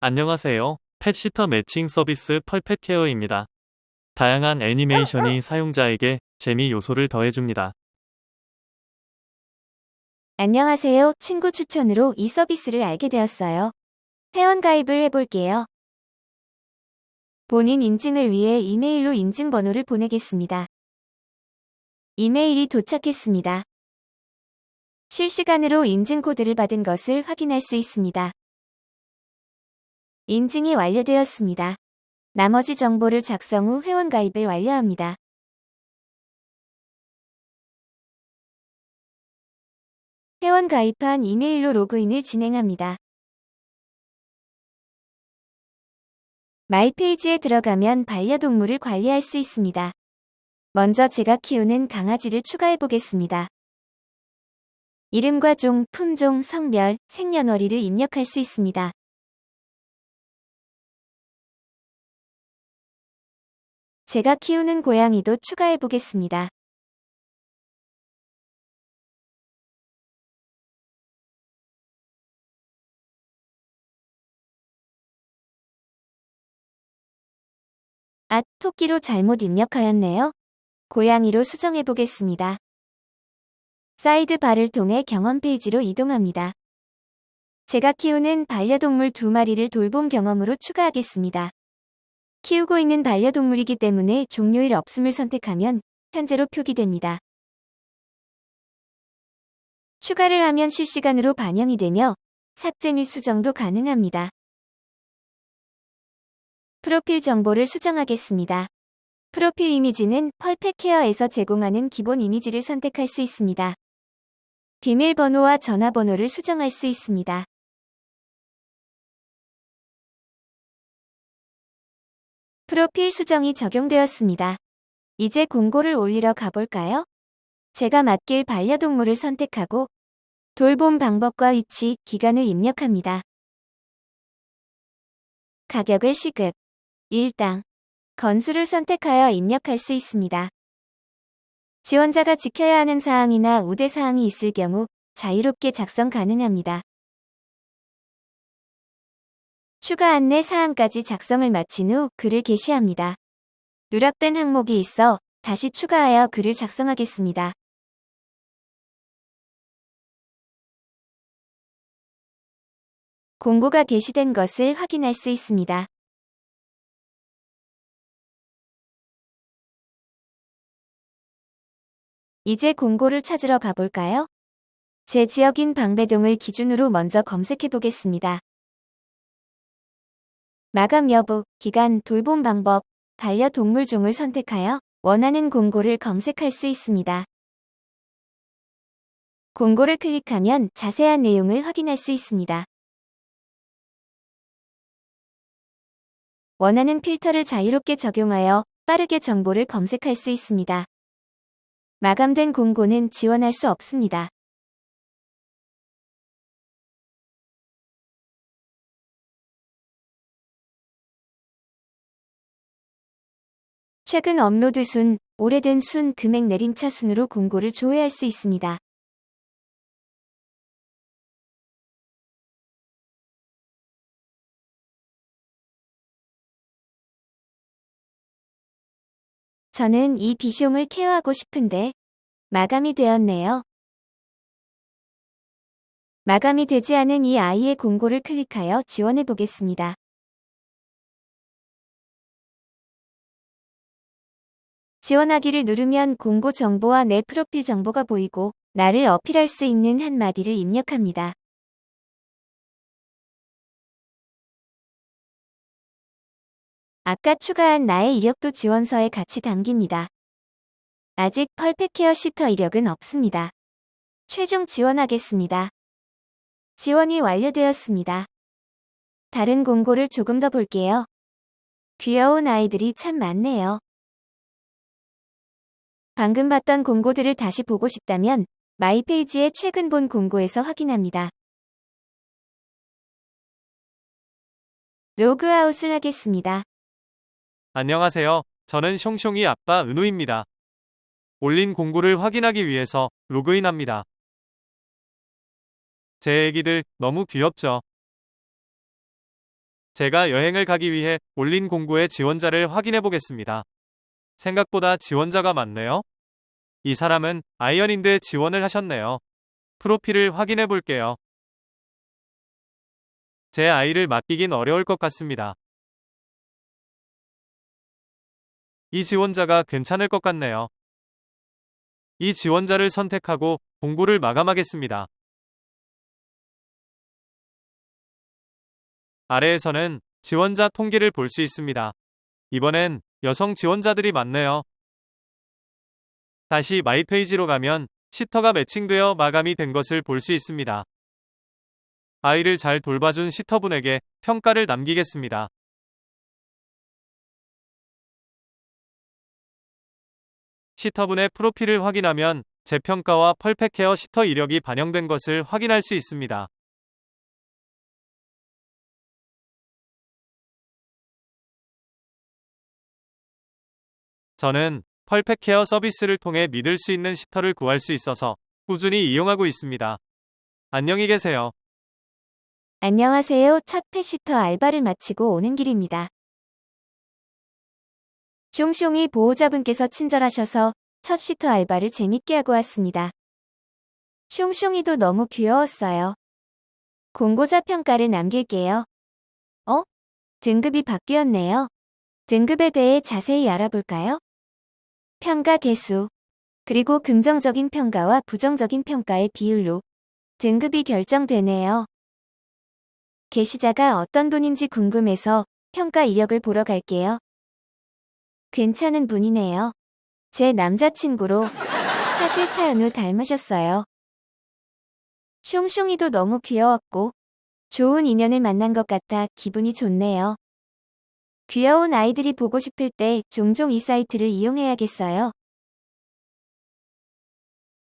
안녕하세요. 펫시터 매칭 서비스 펄펫케어입니다. 다양한 애니메이션이 사용자에게 재미 요소를 더해줍니다. 안녕하세요. 친구 추천으로 이 서비스를 알게 되었어요. 회원가입을 해볼게요. 본인 인증을 위해 이메일로 인증번호를 보내겠습니다. 이메일이 도착했습니다. 실시간으로 인증 코드를 받은 것을 확인할 수 있습니다. 인증이 완료되었습니다. 나머지 정보를 작성 후 회원가입을 완료합니다. 회원 가입한 이메일로 로그인을 진행합니다. 마이 페이지에 들어가면 반려동물을 관리할 수 있습니다. 먼저 제가 키우는 강아지를 추가해 보겠습니다. 이름과 종, 품종, 성별, 생년월일을 입력할 수 있습니다. 제가 키우는 고양이도 추가해 보겠습니다. 아, 토끼로 잘못 입력하였네요. 고양이로 수정해 보겠습니다. 사이드 바를 통해 경험 페이지로 이동합니다. 제가 키우는 반려동물 두 마리를 돌봄 경험으로 추가하겠습니다. 키우고 있는 반려동물이기 때문에 종료일 없음을 선택하면 현재로 표기됩니다. 추가를 하면 실시간으로 반영이 되며 삭제 및 수정도 가능합니다. 프로필 정보를 수정하겠습니다. 프로필 이미지는 펄펙케어에서 제공하는 기본 이미지를 선택할 수 있습니다. 비밀번호와 전화번호를 수정할 수 있습니다. 프로필 수정이 적용되었습니다. 이제 공고를 올리러 가볼까요? 제가 맡길 반려동물을 선택하고 돌봄 방법과 위치, 기간을 입력합니다. 가격을 시급, 일당, 건수를 선택하여 입력할 수 있습니다. 지원자가 지켜야 하는 사항이나 우대 사항이 있을 경우 자유롭게 작성 가능합니다. 추가 안내 사항까지 작성을 마친 후 글을 게시합니다. 누락된 항목이 있어 다시 추가하여 글을 작성하겠습니다. 공고가 게시된 것을 확인할 수 있습니다. 이제 공고를 찾으러 가볼까요? 제 지역인 방배동을 기준으로 먼저 검색해 보겠습니다. 마감 여부, 기간, 돌봄 방법, 반려동물 종을 선택하여 원하는 공고를 검색할 수 있습니다. 공고를 클릭하면 자세한 내용을 확인할 수 있습니다. 원하는 필터를 자유롭게 적용하여 빠르게 정보를 검색할 수 있습니다. 마감된 공고는 지원할 수 없습니다. 최근 업로드 순, 오래된 순, 금액 내림차 순으로 공고를 조회할 수 있습니다. 저는 이 비숑을 케어하고 싶은데 마감이 되었네요. 마감이 되지 않은 이 아이의 공고를 클릭하여 지원해 보겠습니다. 지원하기를 누르면 공고 정보와 내 프로필 정보가 보이고 나를 어필할 수 있는 한마디를 입력합니다. 아까 추가한 나의 이력도 지원서에 같이 담깁니다. 아직 펄펙케어 시터 이력은 없습니다. 최종 지원하겠습니다. 지원이 완료되었습니다. 다른 공고를 조금 더 볼게요. 귀여운 아이들이 참 많네요. 방금 봤던 공고들을 다시 보고 싶다면 마이 페이지의 최근 본 공고에서 확인합니다. 로그아웃을 하겠습니다. 안녕하세요. 저는 숑숑이 아빠 은우입니다. 올린 공고를 확인하기 위해서 로그인합니다. 제 애기들 너무 귀엽죠? 제가 여행을 가기 위해 올린 공고의 지원자를 확인해 보겠습니다. 생각보다 지원자가 많네요. 이 사람은 아이언인드에 지원을 하셨네요. 프로필을 확인해 볼게요. 제 아이를 맡기긴 어려울 것 같습니다. 이 지원자가 괜찮을 것 같네요. 이 지원자를 선택하고 공고를 마감하겠습니다. 아래에서는 지원자 통계를 볼 수 있습니다. 이번엔 여성 지원자들이 많네요. 다시 마이 페이지로 가면 시터가 매칭되어 마감이 된 것을 볼 수 있습니다. 아이를 잘 돌봐준 시터분에게 평가를 남기겠습니다. 시터분의 프로필을 확인하면 제 평가와 펄펙케어 시터 이력이 반영된 것을 확인할 수 있습니다. 저는 펄펙케어 서비스를 통해 믿을 수 있는 시터를 구할 수 있어서 꾸준히 이용하고 있습니다. 안녕히 계세요. 안녕하세요. 첫 펫시터 알바를 마치고 오는 길입니다. 숑숑이 보호자분께서 친절하셔서 첫 시터 알바를 재밌게 하고 왔습니다. 숑숑이도 너무 귀여웠어요. 공고자 평가를 남길게요. 어? 등급이 바뀌었네요. 등급에 대해 자세히 알아볼까요? 평가 개수, 그리고 긍정적인 평가와 부정적인 평가의 비율로 등급이 결정되네요. 게시자가 어떤 분인지 궁금해서 평가 이력을 보러 갈게요. 괜찮은 분이네요. 제 남자친구로 사실 차은우 닮으셨어요. 숑숑이도 너무 귀여웠고 좋은 인연을 만난 것 같아 기분이 좋네요. 귀여운 아이들이 보고 싶을 때 종종 이 사이트를 이용해야겠어요.